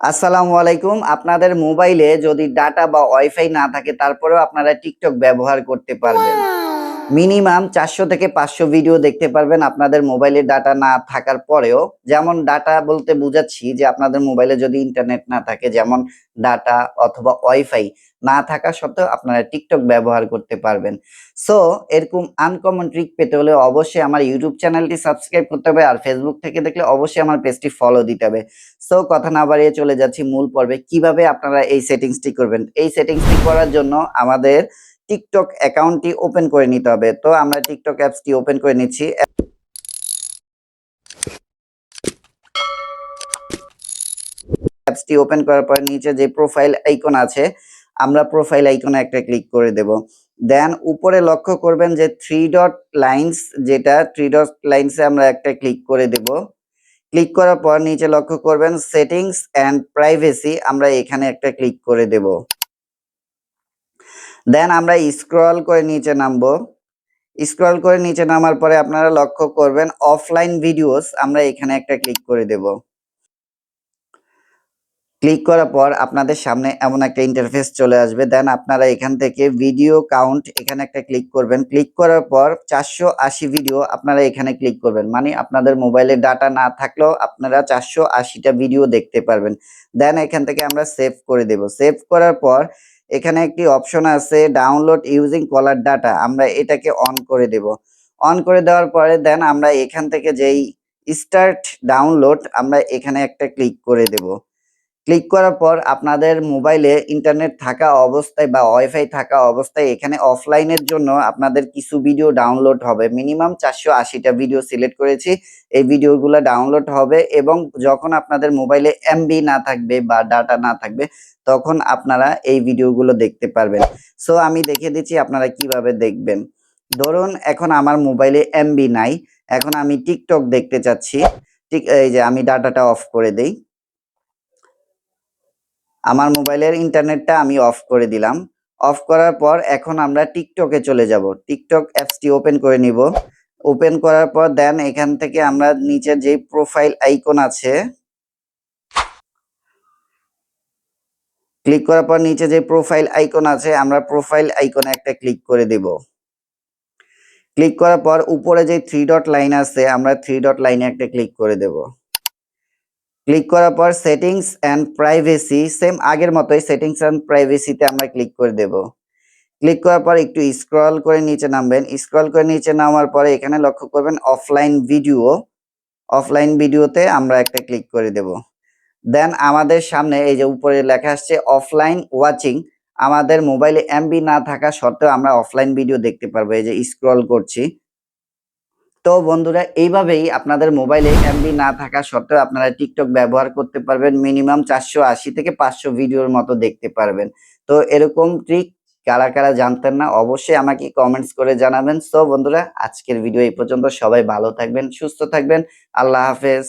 আসসালামু আলাইকুম। আপনাদের মোবাইলে যদি ডাটা বা ওয়াইফাই না থাকে, তারপরেও আপনারা টিকটক ব্যবহার করতে পারবেন। মিনিমাম চারশো থেকে পাঁচশো ভিডিও দেখতে পারবেন আপনাদের মোবাইলে ডাটা না থাকার পরেও। যেমন ডাটা বলতে বুঝাচ্ছি যে আপনাদের মোবাইলে যদি ইন্টারনেট না থাকে, যেমন ডাটা অথবা ওয়াইফাই না থাকা সত্ত্বেও আপনারা টিকটক ব্যবহার করতে পারবেন। সো এরকম আনকমন ট্রিক পেতে হলে অবশ্যই আমার ইউটিউব চ্যানেলটি সাবস্ক্রাইব করতে হবে আর ফেসবুক থেকে দেখলে অবশ্যই আমার পেজটি ফলো দিতে হবে। সো কথা না বাড়িয়ে চলে যাচ্ছি মূল পর্বে। কীভাবে আপনারা এই সেটিংসটি করবেন? এই সেটিংসটি করার জন্য আমাদের টিকটক অ্যাকাউন্টটি ওপেন করে নিতে হবে। তো আমরা টিকটক অ্যাপসটি ওপেন করে নিচ্ছি। অ্যাপসটি ওপেন করার পর নিচে যে প্রোফাইল আইকন আছে, আমরা প্রোফাইল আইকনে একটা ক্লিক করে দেব। দেন উপরে লক্ষ্য করবেন যে three dot lines three dot dot লাইন্সে আমরা একটা ক্লিক করে দেব। ক্লিক করার পর নিচে লক্ষ্য করবেন সেটিংস অ্যান্ড প্রাইভেসি আমরা এখানে একটা ক্লিক করে দেব। দেন আমরা স্ক্রল করে নিচে নামবো। স্ক্রল করে নিচে নামার পরে আপনারা লক্ষ্য করবেন অফলাইন ভিডিওস আমরা এখানে একটা ক্লিক করে দেব। ক্লিক করার পর আপনাদের সামনে এমন একটা ইন্টারফেস চলে আসবে। দেন আপনারা এখান থেকে ভিডিও কাউন্ট এখানে একটা ক্লিক করবেন। ক্লিক করার পর চারশো আশি ভিডিও আপনারা এখানে ক্লিক করবেন। মানে আপনাদের মোবাইলে ডাটা না থাকলেও আপনারা চারশো আশিটা ভিডিও দেখতে পারবেন। দেন এখান থেকে আমরা সেভ করে দেব। সেভ করার পর এখানে একটি অপশন আছে ডাউনলোড ইউজিং কলার ডাটা আমরা এটাকে অন করে দেব। অন করে দেওয়ার পরে দেন আমরা এখান থেকে যেই স্টার্ট ডাউনলোড আমরা এখানে একটা ক্লিক করে দেব। ক্লিক করার পর আপনাদের মোবাইলে ইন্টারনেট থাকা অবস্থায় বা ওয়াইফাই থাকা অবস্থায় এখানে অফলাইনের জন্য আপনাদের কিছু ভিডিও ডাউনলোড হবে। মিনিমাম চারশো আশিটা ভিডিও সিলেক্ট করেছি। এই ভিডিওগুলো ডাউনলোড হবে এবং যখন আপনাদের মোবাইলে এমবি না থাকবে বা ডাটা না থাকবে, তখন আপনারা এই ভিডিওগুলো দেখতে পারবেন। সো আমি দেখে দিচ্ছি আপনারা কীভাবে দেখবেন। ধরুন, এখন আমার মোবাইলে এমবি নাই। এখন আমি টিকটক দেখতে চাচ্ছি। ঠিক, এই যে আমি ডাটাটা অফ করে দেই। আমার মোবাইলের ইন্টারনেটটা আমি অফ করে দিলাম। অফ করার পর এখন আমরা টিকটকে চলে যাব। টিকটক অ্যাপসটি ওপেন করে নিব। ওপেন করার পর দেন এখান থেকে আমরা নিচে যে প্রোফাইল আইকন আছে ক্লিক করার পর নিচে যে প্রোফাইল আইকন আছে, আমরা প্রোফাইল আইকনে একটা ক্লিক করে দেব। ক্লিক করার পর উপরে যে থ্রি ডট লাইন আছে, আমরা থ্রি ডট লাইনে একটা ক্লিক করে দেব। ক্লিক করার পর সেটিংস অ্যান্ড প্রাইভেসি সেম আগের মতোই সেটিংস অ্যান্ড প্রাইভেসিতে আমরা ক্লিক করে দেব। ক্লিক করার পর একটু স্ক্রল করে নিচে নামবেন। স্ক্রল করে নিচে নামার পরে এখানে লক্ষ্য করবেন অফলাইন ভিডিও অফলাইন ভিডিওতে আমরা একটা ক্লিক করে দেব। দেন আমাদের সামনে এই যে উপরে লেখা আসছে অফলাইন ওয়াচিং আমাদের মোবাইলে এমবি না থাকা সত্ত্বেও আমরা অফলাইন ভিডিও দেখতে পারব। এই যে স্ক্রল করছি। তো বন্ধুরা, এইভাবেই আপনাদের মোবাইলে এমবি না থাকা সত্ত্বেও আপনারা টিকটক ব্যবহার করতে পারবেন। মিনিমাম চারশো আশি থেকে পাঁচশো ভিডিওর মতো দেখতে পারবেন। তো এরকম ট্রিক কারা কারা জানতেন না, অবশ্যই আমাকে কমেন্টস করে জানাবেন। সো বন্ধুরা, আজকের ভিডিও এই পর্যন্ত। সবাই ভালো থাকবেন, সুস্থ থাকবেন। আল্লাহ হাফেজ।